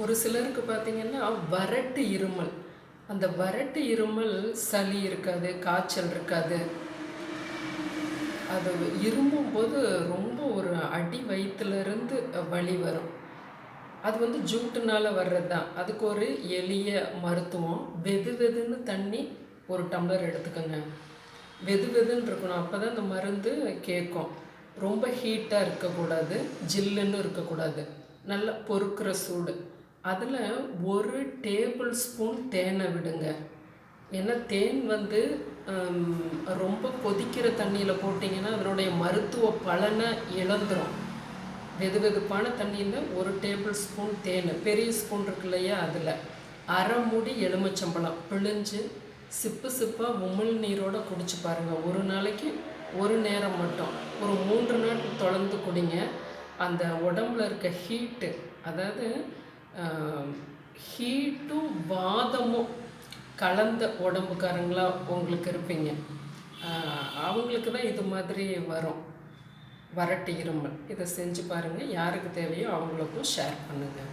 ஒரு சிலருக்கு பார்த்தீங்கன்னா வறட்டு இருமல். அந்த வறட்டு இருமல் சளி இருக்காது காய்ச்சல் இருக்காது. அது இருமும்போது ரொம்ப ஒரு அடி வயிற்றுலேருந்து வலி வரும். அது வந்து ஜூட்டுனால வர்றது தான் அதுக்கு ஒரு எளிய மருத்துவம். வெது வெதுன்னு தண்ணி ஒரு டம்ளர் எடுத்துக்கோங்க. வெது வெதுன்னு இருக்கணும். அப்போ தான் இந்த மருந்து கேட்கும். ரொம்ப ஹீட்டாக இருக்கக்கூடாது. ஜில்லுன்னு இருக்கக்கூடாது. நல்லா பொறுக்கிற சூடு. அதில் ஒரு டேபிள் ஸ்பூன் தேனை விடுங்க. ஏன்னா தேன் வந்து ரொம்ப கொதிக்கிற தண்ணியில் போட்டிங்கன்னா அதனுடைய மருத்துவ பலனை இழந்துரும். வெது வெதுப்பான தண்ணியில் ஒரு டேபிள் ஸ்பூன் தேன். பெரிய ஸ்பூன் இருக்கு இல்லையா அதில். அரை மூடி எலுமிச்சம்பழம். பிழிஞ்சு சிப்பு சிப்பாக உமிழ் நீரோடு குடிச்சு பாருங்கள் ஒரு நாளைக்கு ஒரு நேரம் மட்டும். ஒரு மூன்று நாள் தொடர்ந்து குடிங்க. அந்த உடம்புல இருக்க ஹீட்டு அதாவது ஹீட்டும் வாதமும் கலந்த உடம்புக்காரங்களாக உங்களுக்கு இருப்பீங்க. அவங்களுக்கு தான் இது மாதிரி வரும். வரட்டு இருமல். இதை செஞ்சு பாருங்கள் யாருக்கு தேவையோ அவங்களுக்கும் ஷேர் பண்ணுங்கள்